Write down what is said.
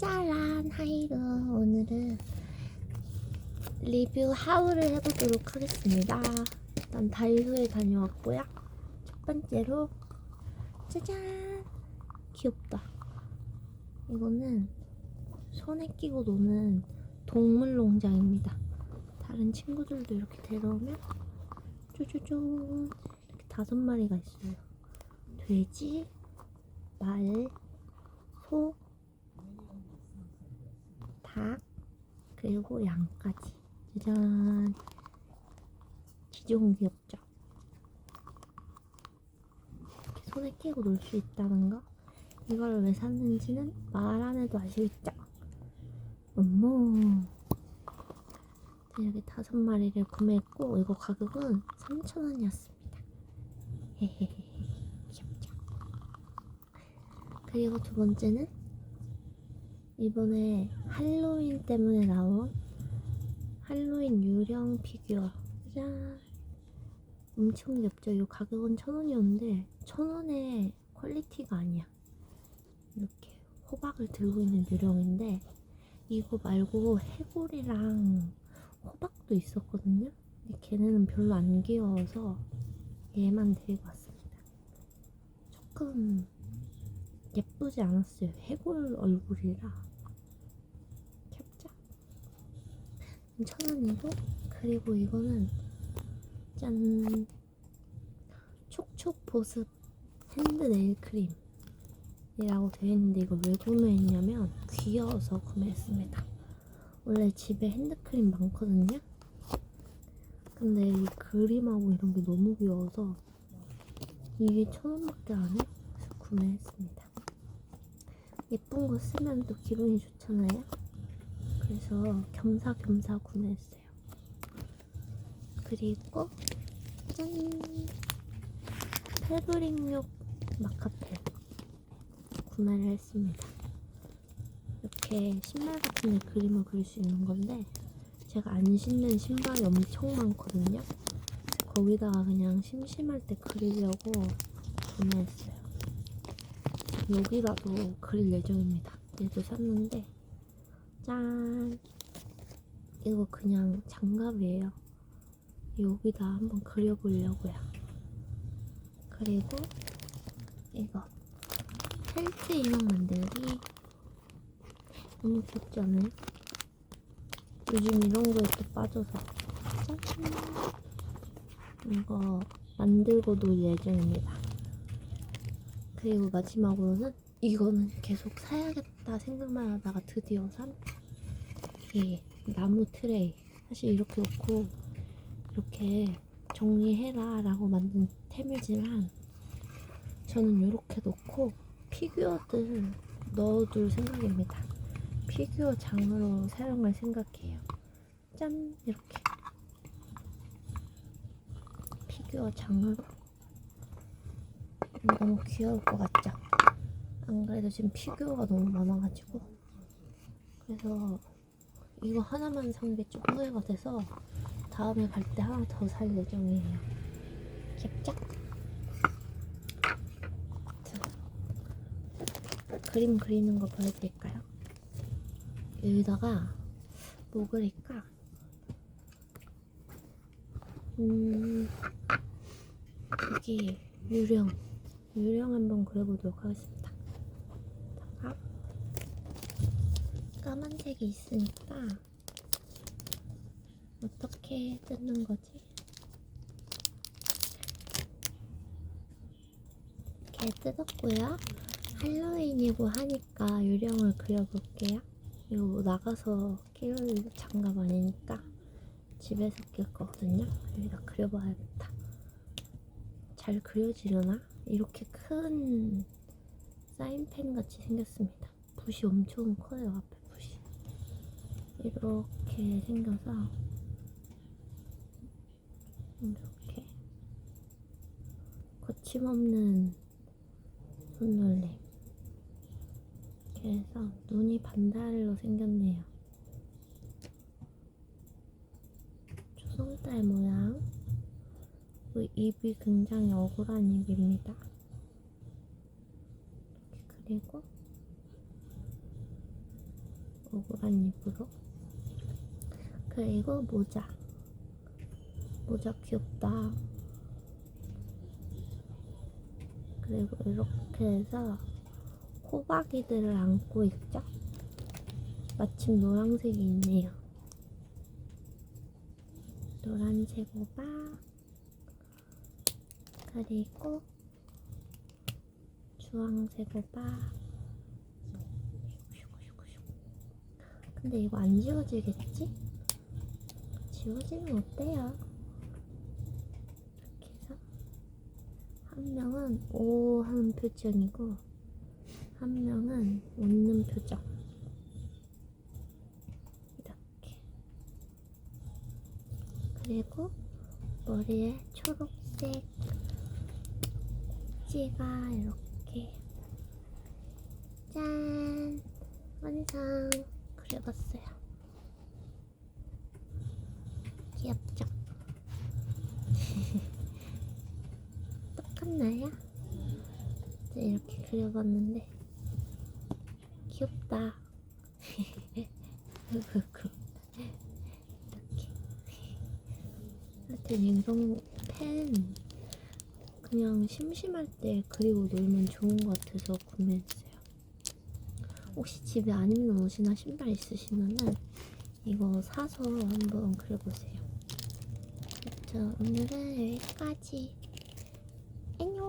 짜란 하이로 오늘은 리뷰 하울을 해보도록 하겠습니다. 일단 다이소에 다녀왔고요. 첫 번째로 짜잔 귀엽다. 이거는 손에 끼고 노는 동물 농장입니다. 다른 친구들도 이렇게 데려오면 쪼쪼쪼 이렇게 다섯 마리가 있어요. 돼지, 말, 소, 닭, 그리고 양까지. 짜잔. 기종 귀엽죠? 이렇게 손에 끼고 놀 수 있다는 거. 이걸 왜 샀는지는 말 안 해도 아시겠죠? 어머. 이렇게 다섯 마리를 구매했고, 이거 가격은 3,000원이었습니다. 헤헤헤. 귀엽죠? 그리고 두 번째는 이번에 할로윈 때문에 나온 할로윈 유령 피규어 짠 엄청 귀엽죠? 이 가격은 천 원이었는데 천 원의 퀄리티가 아니야. 이렇게 호박을 들고 있는 유령인데 이거 말고 해골이랑 호박도 있었거든요. 근데 걔네는 별로 안 귀여워서 얘만 데리고 왔습니다. 조금 예쁘지 않았어요. 해골 얼굴이라 천 원이고 그리고 이거는 짠 촉촉 보습 핸드 네일 크림 이라고 되어 있는데 이걸 왜 구매했냐면 귀여워서 구매했습니다. 원래 집에 핸드크림 많거든요. 근데 이 그림하고 이런 게 너무 귀여워서 이게 천 원밖에 안 해. 그래서 구매했습니다. 예쁜 거 쓰면 또 기분이 좋잖아요. 그래서 겸사겸사 구매했어요. 그리고 짠 패브릭용 마카펜 구매를 했습니다. 이렇게 신발 같은 데 그림을 그릴 수 있는 건데 제가 안 신는 신발이 엄청 많거든요. 거기다가 그냥 심심할 때 그리려고 구매했어요. 여기다도 그릴 예정입니다. 얘도 샀는데 짠 이거 그냥 장갑이에요. 여기다 한번 그려보려고요. 그리고 이거 텐트 인형 만들기 너무 귀엽지 않아요? 요즘 이런 거에 또 빠져서 짠 이거 만들고 놀 예정입니다. 그리고 마지막으로는 이거는 계속 사야겠다 생각만 하다가 드디어 산 이 나무 트레이 사실 이렇게 놓고 이렇게 정리해라 라고 만든 템이지만 저는 이렇게 놓고 피규어들 넣어둘 생각입니다. 피규어 장으로 사용할 생각이에요. 짠 이렇게 피규어 장으로 너무 귀여울 것 같죠? 안 그래도 지금 피규어가 너무 많아가지고 그래서 이거 하나만 산 게 좀 후회가 돼서 다음에 갈 때 하나 더 살 예정이에요. 자, 그림 그리는 거 보여드릴까요? 여기다가 뭐 그릴까? 음, 여기 유령 유령 한번 그려보도록 하겠습니다. 다가 까만색이 있으니까 어떻게 뜯는 거지? 이렇게 뜯었고요. 할로윈이고 하니까 유령을 그려볼게요. 이거 뭐 나가서 끼울 장갑 아니니까 집에서 낄 거거든요. 여기다 그려봐야겠다. 잘 그려지려나? 이렇게 큰 사인펜 같이 생겼습니다. 붓이 엄청 커요, 앞에 붓 이. 이렇게 생겨서 이렇게 거침없는 손놀림. 그래서 눈이 반달로 생겼네요. 조성달 모양. 그 입이 굉장히 억울한 입입니다. 이렇게 그리고 억울한 입으로 그리고 모자. 모자 귀엽다. 그리고 이렇게 해서 호박이들을 안고 있죠? 마침 노란색이 있네요. 노란색 호박. 그리고 주황색 호박. 근데 이거 안 지워지겠지? 지워지면 어때요? 이렇게 해서 한 명은 오 하는 표정이고 한 명은 웃는 표정. 이렇게. 그리고 머리에 초록색 꼭지가 이렇게. 짠! 완성! 그려봤어요 귀엽죠? 똑같나요? 이제 이렇게 그려봤는데 귀엽다 이렇게 하여튼 이런 펜 그냥 심심할 때 그리고 놀면 좋은 것 같아서 구매했어요 혹시 집에 안 입는 옷이나 신발 있으시면은 이거 사서 한번 그려보세요. 자, 오늘은 여기까지. 안녕.